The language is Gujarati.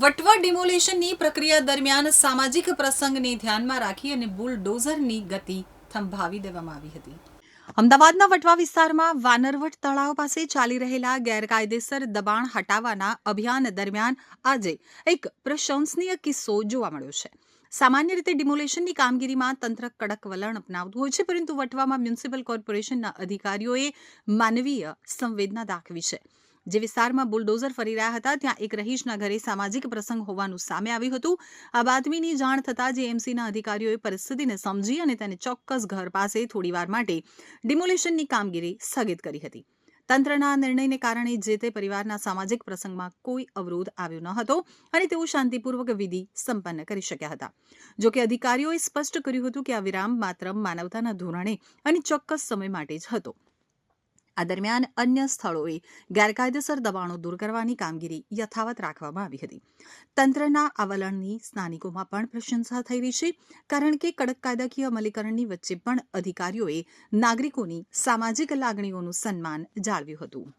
વટવા ડિમોલેશનની પ્રક્રિયા દરમિયાન સામાજિક પ્રસંગને ધ્યાનમાં રાખી અને બુલડોઝરની ગતિ થંભાવી દેવામાં આવી હતી. અમદાવાદના વટવા વિસ્તારમાં વાનરવટ તળાવ પાસે ચાલી રહેલા ગેરકાયદેસર દબાણ હટાવવાના અભિયાન દરમિયાન આજે એક પ્રશંસનીય કિસ્સો જોવા મળ્યો છે. સામાન્ય રીતે ડિમોલેશનની કામગીરીમાં તંત્ર કડક વલણ અપનાવતું હોય છે, પરંતુ વટવામાં મ્યુનિસિપલ કોર્પોરેશનના અધિકારીઓએ માનવીય સંવેદના દાખવી છે. જે વિસ્તારમાં બુલડોઝર ફરી રહ્યા હતા, ત્યાં એક રહીશના ઘરે સામાજિક પ્રસંગ હોવાનું સામે આવ્યું હતું. આ બાતમીની જાણ થતાં જેએમસીના અધિકારીઓએ પરિસ્થિતિને સમજી અને તેને ચોક્કસ ઘર પાસે થોડીવાર માટે ડિમોલેશનની કામગીરી સ્થગિત કરી હતી. તંત્રના નિર્ણયને કારણે જે તે પરિવારના સામાજિક પ્રસંગમાં કોઈ અવરોધ આવ્યો ન હતો અને તેઓ શાંતિપૂર્વક વિધિ સંપન્ન કરી શક્યા હતા. જોકે અધિકારીઓએ સ્પષ્ટ કર્યું હતું કે આ વિરામ માત્ર માનવતાના ધોરણે અને ચોક્કસ સમય માટે જ હતો. આ દરમિયાન અન્ય સ્થળોએ ગેરકાયદેસર દબાણો દૂર કરવાની કામગીરી યથાવત રાખવામાં આવી હતી. તંત્રના આ વલણની સ્થાનિકોમાં પણ પ્રશંસા થઈ રહી છે, કારણ કે કડક કાયદાકીય અમલીકરણની વચ્ચે પણ અધિકારીઓએ નાગરિકોની સામાજિક લાગણીઓનું સન્માન જાળવ્યું હતું.